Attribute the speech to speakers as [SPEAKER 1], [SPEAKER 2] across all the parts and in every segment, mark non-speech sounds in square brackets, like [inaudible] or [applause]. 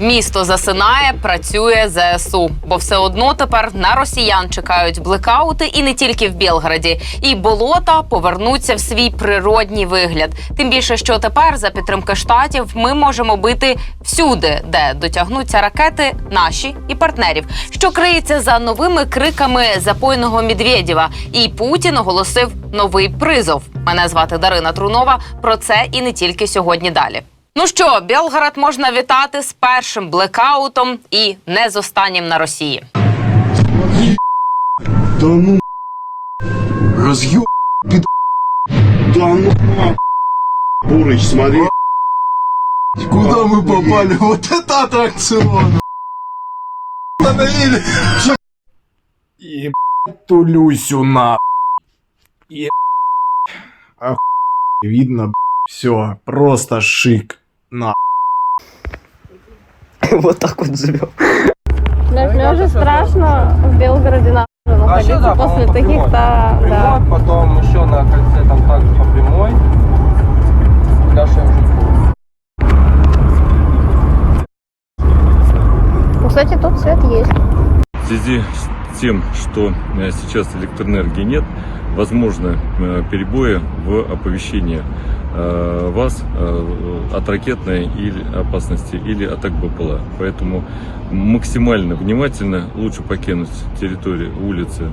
[SPEAKER 1] Місто засинає, працює ЗСУ, бо все одно тепер на росіян чекають блекаути і не тільки в Білграді. І болота повернуться в свій природній вигляд. Тим більше, що тепер за підтримки штатів ми можемо бити всюди, де дотягнуться ракети наші і партнерів, що криється за новими криками запойного Медведєва. І Путін оголосив новий призов. Мене звати Дарина Трунова. Про це і не тільки сьогодні далі. Ну що, Белгород можна вітати з першим блекаутом і не з останнім на Росії.
[SPEAKER 2] Да ну разъё пид... Да ну Бурыч, смотри. Куда мы попали? Вот это аттракцион! Остановили!
[SPEAKER 3] Ебать ту Люсю на. Е... Охуй, видно, все, просто шик. На. [laughs]
[SPEAKER 4] Вот так вот живем.
[SPEAKER 5] Мне уже страшно в Белгороде на находиться после таких-то... Да.
[SPEAKER 6] Прямой, потом еще на кольце там также по прямой. Дальше уже
[SPEAKER 5] Кстати, тут свет есть.
[SPEAKER 7] В связи с тем, что э, сейчас электроэнергии нет, возможны э, перебои в оповещении вас э, от ракетной или опасности или атак БПЛА. Поэтому максимально внимательно лучше покинуть территорию улицы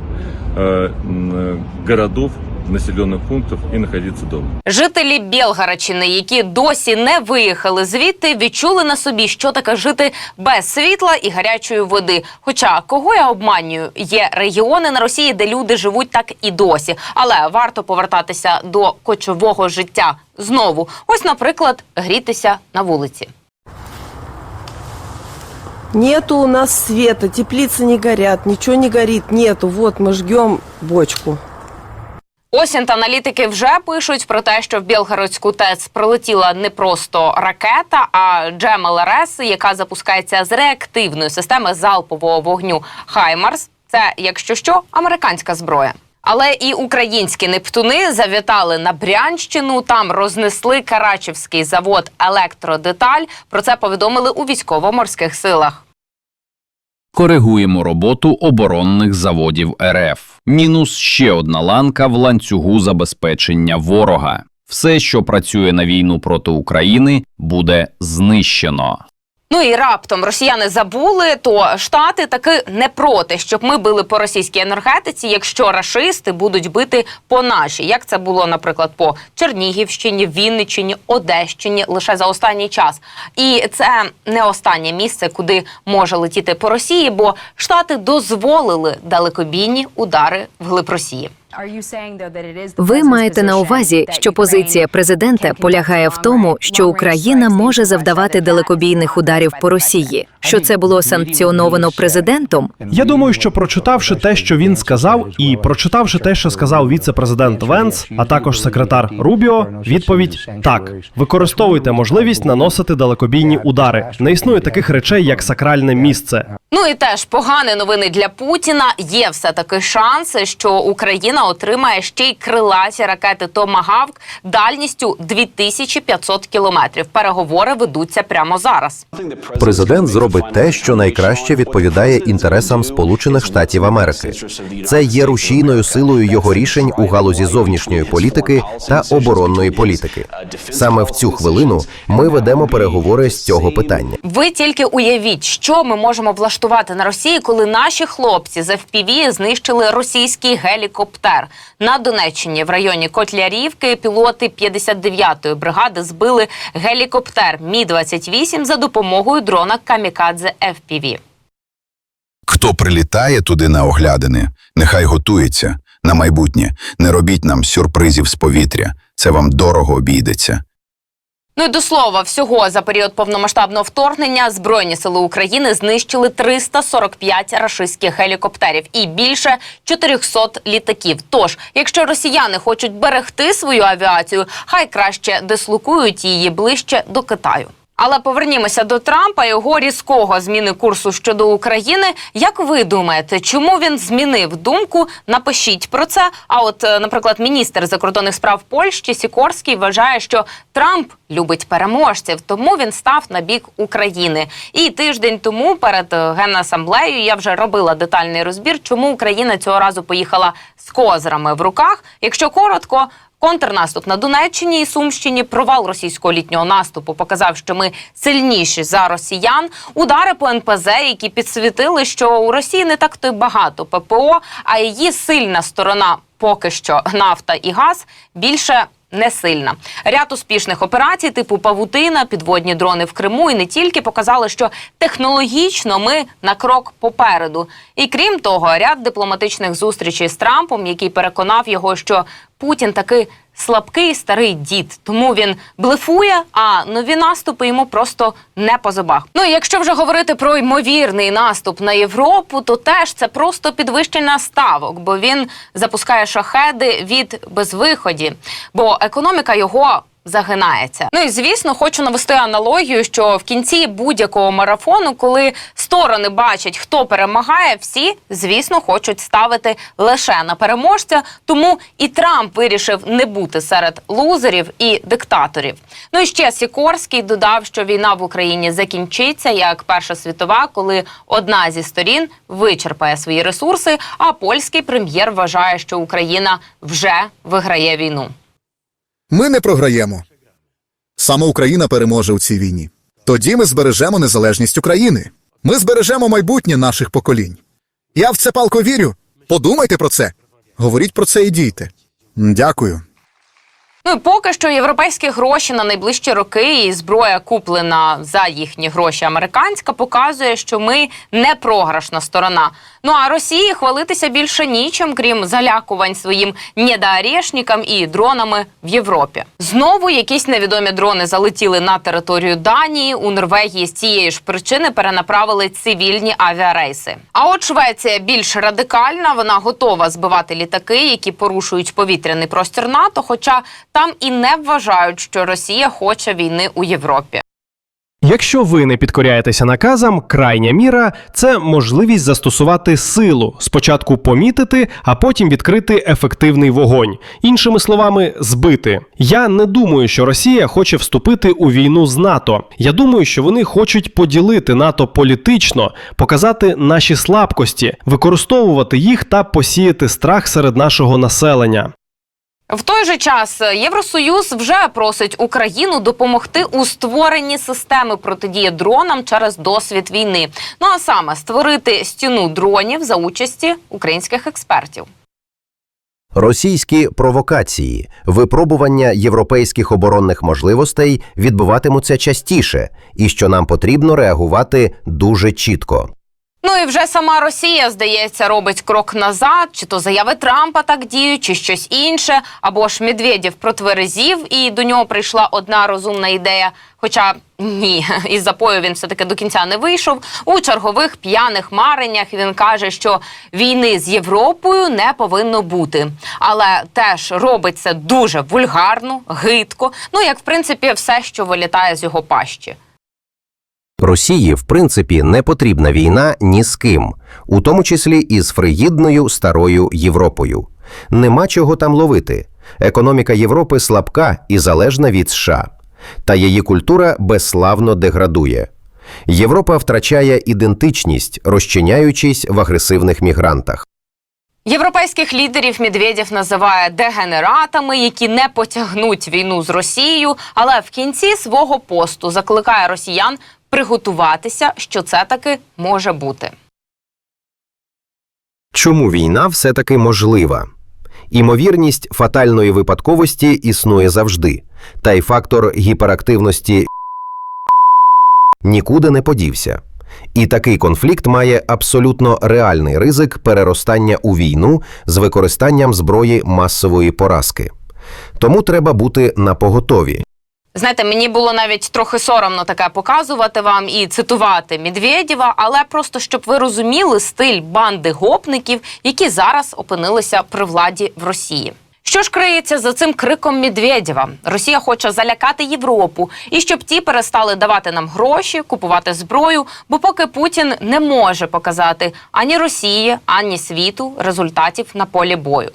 [SPEAKER 7] э, м, э, городов, населенных пунктов и находиться дома.
[SPEAKER 1] Жителі Білгородщини, які досі не виїхали звідти, відчули на собі, що таке жити без світла і гарячої води. Хоча кого я обманюю, є регіони на Росії, де люди живуть так і досі. Але варто повертатися до кочового життя знову. Ось, наприклад, грітися на вулиці.
[SPEAKER 8] Нету у нас света, теплицы не горят, ничего не горит, нету. Вот мы жгем бочку.
[SPEAKER 1] Осінь та аналітики вже пишуть про те, що в Білгородську ТЕЦ прилетіла не просто ракета, а Джемел-РС, яка запускається з реактивної системи залпового вогню Хаймарс. Це, якщо що, американська зброя. Але і українські нептуни завітали на Брянщину. Там рознесли Карачівський завод Електродеталь. Про це повідомили у військово-морських силах.
[SPEAKER 9] Коригуємо роботу оборонних заводів РФ. Мінус ще одна ланка в ланцюгу забезпечення ворога. Все, що працює на війну проти України, буде знищено.
[SPEAKER 1] Ну і раптом росіяни забули, то штати таки не проти, щоб ми били по російській енергетиці, якщо рашисти будуть бити по нашій, як це було, наприклад, по Чернігівщині, Вінниччині, Одещині лише за останній час. І це не останнє місце, куди може летіти по Росії, бо штати дозволили далекобійні удари вглиб Росії.
[SPEAKER 10] Ви маєте на увазі, що позиція президента полягає в тому, що Україна може завдавати далекобійних ударів по Росії, що це було санкціоновано президентом.
[SPEAKER 3] Я думаю, що прочитавши те, що він сказав, і прочитавши те, що сказав віце-президент Венс, а також секретар Рубіо, відповідь так: використовуйте можливість наносити далекобійні удари. Не існує таких речей, як сакральне місце.
[SPEAKER 1] Ну і теж погані новини для Путіна. Є все таки шанси, що Україна отримає ще й крилаті ракети Томагавк дальністю 2500 кілометрів. Переговори ведуться прямо зараз.
[SPEAKER 11] Президент зробить те, що найкраще відповідає інтересам Сполучених Штатів Америки. Це є рушійною силою його рішень у галузі зовнішньої політики та оборонної політики. Саме в цю хвилину ми ведемо переговори з цього питання.
[SPEAKER 1] Ви тільки уявіть, що ми можемо влаштувати на Росії, коли наші хлопці з FPV знищили російський гелікоптер на Донеччині в районі Котлярівки. Пілоти 59-ї бригади збили гелікоптер Мі 28 за допомогою дрона Камікадзе FPV.
[SPEAKER 12] Хто прилітає туди на оглядини, нехай готується на майбутнє. Не робіть нам сюрпризів з повітря. Це вам дорого обійдеться.
[SPEAKER 1] Ну і до слова, всього за період повномасштабного вторгнення Збройні сили України знищили 345 рашистських гелікоптерів і більше 400 літаків. Тож, якщо росіяни хочуть берегти свою авіацію, хай краще дислокують її ближче до Китаю. Але повернімося до Трампа його різкого зміни курсу щодо України. Як ви думаєте, чому він змінив думку? Напишіть про це. А от, е, наприклад, міністр закордонних справ Польщі Сікорський вважає, що Трамп любить переможців, тому він став на бік України. І тиждень тому перед е, генасамблеєю я вже робила детальний розбір, чому Україна цього разу поїхала з козирами в руках. Якщо коротко. Контрнаступ на Донеччині і Сумщині, провал російського літнього наступу показав, що ми сильніші за росіян. Удари по НПЗ, які підсвітили, що у Росії не так то й багато ППО, а її сильна сторона поки що нафта і газ більше. Не сильна ряд успішних операцій, типу Павутина, підводні дрони в Криму, і не тільки показали, що технологічно ми на крок попереду. І крім того, ряд дипломатичних зустрічей з Трампом, який переконав його, що Путін таки слабкий старий дід, тому він блефує, а нові наступи йому просто не по зубах. Ну і якщо вже говорити про ймовірний наступ на Європу, то теж це просто підвищення ставок, бо він запускає шахеди від безвиході, бо економіка його. Загинається. Ну і звісно, хочу навести аналогію, що в кінці будь-якого марафону, коли сторони бачать, хто перемагає, всі, звісно, хочуть ставити лише на переможця. Тому і Трамп вирішив не бути серед лузерів і диктаторів. Ну і ще Сікорський додав, що війна в Україні закінчиться як Перша світова, коли одна зі сторін вичерпає свої ресурси. А польський прем'єр вважає, що Україна вже виграє війну.
[SPEAKER 4] Ми не програємо. Саме Україна переможе у цій війні. Тоді ми збережемо незалежність України. Ми збережемо майбутнє наших поколінь. Я в це палко вірю. Подумайте про це. Говоріть про це і дійте. Дякую.
[SPEAKER 1] Ну і поки що європейські гроші на найближчі роки і зброя куплена за їхні гроші американська, показує, що ми не програшна сторона. Ну а Росії хвалитися більше нічим, крім залякувань своїм недоорєшникам і дронами в Європі. Знову якісь невідомі дрони залетіли на територію Данії. У Норвегії з цієї ж причини перенаправили цивільні авіарейси. А от Швеція більш радикальна. Вона готова збивати літаки, які порушують повітряний простір НАТО. Хоча там і не вважають, що Росія хоче війни у Європі.
[SPEAKER 3] Якщо ви не підкоряєтеся наказам, крайня міра це можливість застосувати силу, спочатку помітити, а потім відкрити ефективний вогонь. Іншими словами, збити. Я не думаю, що Росія хоче вступити у війну з НАТО. Я думаю, що вони хочуть поділити НАТО політично, показати наші слабкості, використовувати їх та посіяти страх серед нашого населення.
[SPEAKER 1] В той же час Євросоюз вже просить Україну допомогти у створенні системи протидії дронам через досвід війни. Ну а саме створити стіну дронів за участі українських експертів.
[SPEAKER 11] Російські провокації, випробування європейських оборонних можливостей відбуватимуться частіше, і що нам потрібно реагувати дуже чітко.
[SPEAKER 1] Ну і вже сама Росія, здається, робить крок назад, чи то заяви Трампа так діють, чи щось інше, або ж Медведєв протверезів, і до нього прийшла одна розумна ідея. Хоча ні, [laughs] із запою він все таки до кінця не вийшов. У чергових п'яних мареннях він каже, що війни з Європою не повинно бути, але теж робить це дуже вульгарно, гидко. Ну як в принципі все, що вилітає з його пащі.
[SPEAKER 11] Росії, в принципі, не потрібна війна ні з ким, у тому числі і з фригідною старою Європою. Нема чого там ловити. Економіка Європи слабка і залежна від США, та її культура безславно деградує. Європа втрачає ідентичність, розчиняючись в агресивних мігрантах.
[SPEAKER 1] Європейських лідерів Медведєв називає дегенератами, які не потягнуть війну з Росією, але в кінці свого посту закликає росіян приготуватися, що це таки може бути.
[SPEAKER 11] Чому війна все-таки можлива? Імовірність фатальної випадковості існує завжди, та й фактор гіперактивності нікуди не подівся. І такий конфлікт має абсолютно реальний ризик переростання у війну з використанням зброї масової поразки. Тому треба бути напоготові.
[SPEAKER 1] Знаєте, мені було навіть трохи соромно таке показувати вам і цитувати Медведєва, але просто щоб ви розуміли стиль банди гопників, які зараз опинилися при владі в Росії. Що ж криється за цим криком Медведєва? Росія хоче залякати Європу і щоб ті перестали давати нам гроші, купувати зброю, бо поки Путін не може показати ані Росії, ані світу результатів на полі бою.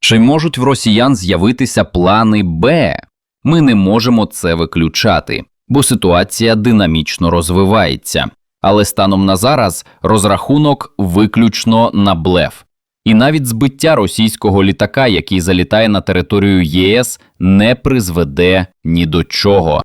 [SPEAKER 9] Чи можуть в росіян з'явитися плани Б? Ми не можемо це виключати, бо ситуація динамічно розвивається. Але станом на зараз розрахунок виключно на блеф. І навіть збиття російського літака, який залітає на територію ЄС, не призведе ні до чого.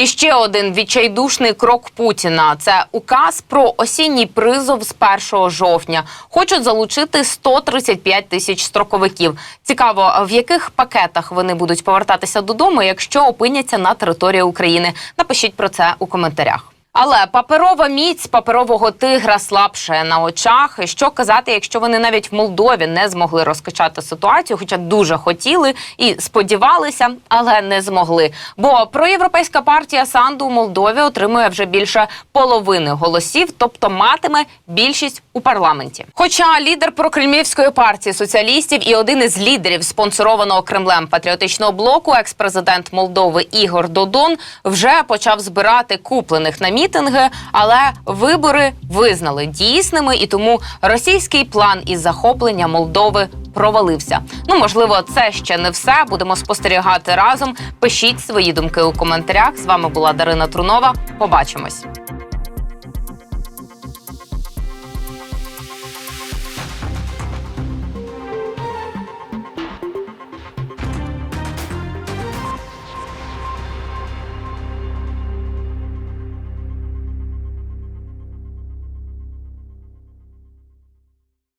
[SPEAKER 1] І ще один відчайдушний крок Путіна це указ про осінній призов з 1 жовтня. Хочуть залучити 135 тисяч строковиків. Цікаво, в яких пакетах вони будуть повертатися додому, якщо опиняться на території України. Напишіть про це у коментарях. Але паперова міць паперового тигра слабше на очах. Що казати, якщо вони навіть в Молдові не змогли розкачати ситуацію, хоча дуже хотіли і сподівалися, але не змогли. Бо проєвропейська партія Санду у Молдові отримує вже більше половини голосів, тобто матиме більшість у парламенті. Хоча лідер прокремлівської партії соціалістів і один із лідерів спонсорованого Кремлем патріотичного блоку, екс-президент Молдови Ігор Додон, вже почав збирати куплених на мітинги, але вибори визнали дійсними, і тому російський план із захоплення Молдови провалився. Ну можливо, це ще не все. Будемо спостерігати разом. Пишіть свої думки у коментарях. З вами була Дарина Трунова. Побачимось.